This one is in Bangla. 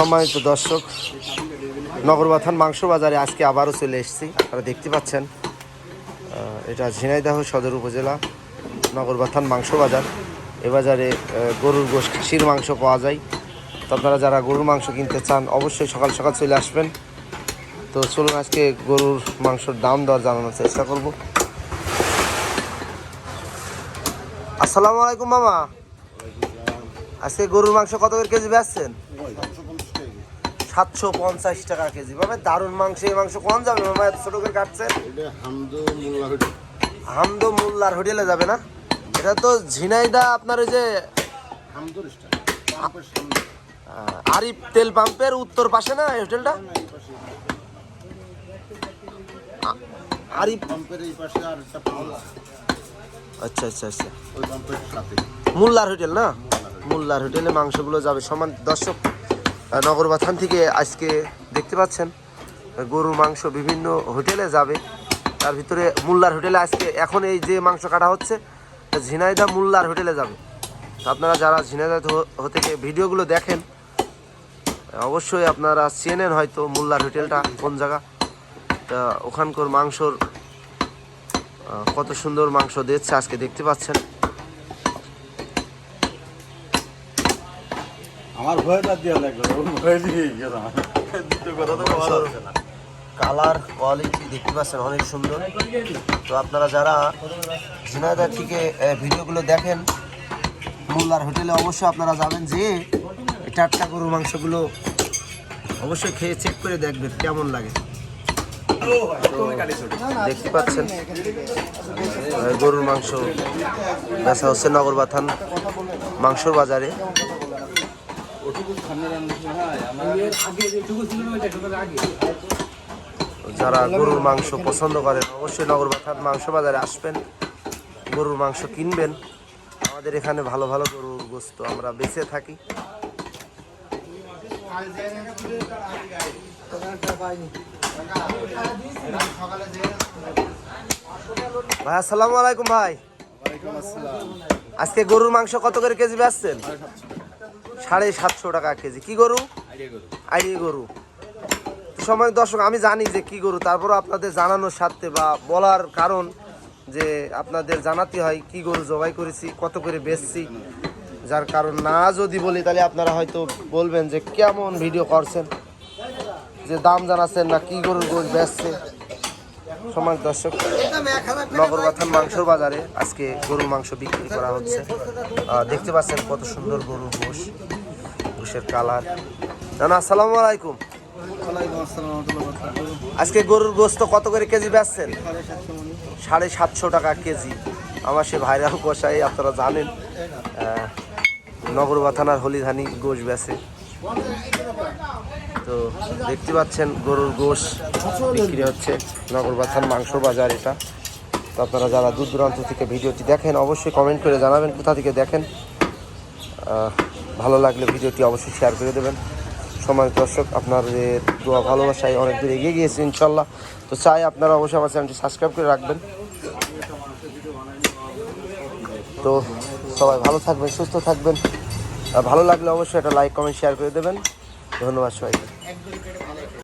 সম্মানিত দর্শক, নগরবাথান মাংস বাজারে আজকে আবারও চলে এসেছি। আপনারা দেখতে পাচ্ছেন এটা ঝিনাইদহ সদর উপজেলা, নগরবাথান মাংস বাজার। এ বাজারে গরুর গোশ, খাসির মাংস পাওয়া যায়। তো আপনারা যারা গরুর মাংস কিনতে চান, অবশ্যই সকাল সকাল চলে আসবেন। তো চলুন আজকে গরুর মাংসর দাম দর জানানোর চেষ্টা করব। আসসালামু আলাইকুম মামা। আজকে গরুর মাংস কত করে কেজি বেচছেন? সাতশো পঞ্চাশ টাকা কেজি। বাবা দারুণ মাংস এই মাংস কোন যাবে? মামা এত ছোট করে কাটছেন এটা হামদু মোল্লার হোটেলে যাবে না? এটা তো ঝিনাইদা আপনার ওই যে আরিফ তেল পাম্পের উত্তর পাশে না এই হোটেলটা? আরিফ পাম্পের এই পাশে আর। আচ্ছা আচ্ছা আচ্ছা। মোল্লার হোটেল না? মোল্লার হোটেলে মাংসগুলো যাবে সমান দর্শক নগরবাথান থেকে আজকে দেখতে পাচ্ছেন, গরুর মাংস বিভিন্ন হোটেলে যাবে। তার ভিতরে মোল্লার হোটেলে আজকে এখন এই যে মাংস কাটা হচ্ছে ঝিনাইদা মোল্লার হোটেলে যাবে। আপনারা যারা ঝিনাইদা গিয়ে ভিডিওগুলো দেখেন, অবশ্যই আপনারা চেনেন হয়তো মোল্লার হোটেলটা কোন জায়গা। তা ওখানকার মাংসর কত সুন্দর মাংস দিচ্ছে আজকে দেখতে পাচ্ছেন। আমার ভয়টা দিয়ে লাগল ভয় দিয়ে তো না। কালার কোয়ালিটি দেখতে পাচ্ছেন, অনেক সুন্দর। তো আপনারা যারা ঝিনাইদা থেকে ভিডিওগুলো দেখেন, মোল্লার হোটেলে অবশ্যই আপনারা যাবেন যে টাটকা গরুর মাংসগুলো অবশ্যই খেয়ে চেক করে দেখবেন কেমন লাগে। দেখতে পাচ্ছেন গরুর মাংস বেচা হচ্ছে নগরবাথান মাংসর বাজারে। যারা গরুর মাংস পছন্দ করেন অবশ্যই নগরবাথান মাংস বাজারে আসবেন গরুর মাংস কিনবেন। আমাদের এখানে ভালো ভালো গরুর গোস্ত আমরা বেঁচে থাকি। ভাই আসসালামু আলাইকুম ভাই। আজকে গরুর মাংস কত করে কেজি বেচছেন? সাড়ে সাতশো টাকা কেজি। কি গরু? আইডি গরু। সময় দর্শক আমি জানি যে কি গরু তারপরও আপনাদের জানানোর স্বার্থে বা বলার কারণ যে আপনাদের জানাতে হয় কি গরু জবাই করেছি কত করে বেচছি যার কারণ না যদি বলি তাহলে আপনারা হয়তো বলবেন যে কেমন ভিডিও করছেন যে দাম জানাচ্ছেন না কি গরুর গরু বেচছে। সমাজ দর্শক নগরবাথান মাংসর বাজারে আজকে গরুর মাংস বিক্রি করা হচ্ছে। দেখতে পাচ্ছেন কত সুন্দর গরুর গোশ গোশের কালার। না আসসালামু আলাইকুম। আজকে গরুর গোস্ত কত করে কেজি বেচছেন? সাড়ে সাতশো টাকা কেজি। আমার সে ভাইরাল কষাই আপনারা জানেন। আহ, নগরবা থানার হলিধানি গোশ বেচে। তো দেখতে পাচ্ছেন গরুর গোশ বিক্রি হচ্ছে নগরবাথান মাংস বাজার এটা। তো আপনারা যারা দূর দূরান্ত থেকে ভিডিওটি দেখেন, অবশ্যই কমেন্ট করে জানাবেন কোথা থেকে দেখেন। ভালো লাগলে ভিডিওটি অবশ্যই শেয়ার করে দেবেন। সময় দর্শক, আপনাদের দোয়া ভালোবাসায় অনেক দূর এগিয়ে গিয়েছে ইনশাল্লাহ। তো চাই আপনারা অবশ্যই আমার চ্যানেলটি সাবস্ক্রাইব করে রাখবেন। তো সবাই ভালো থাকবেন, সুস্থ থাকবেন। ভালো লাগলে অবশ্যই একটা লাইক কমেন্ট শেয়ার করে দেবেন। ধন্যবাদ সবাইকে।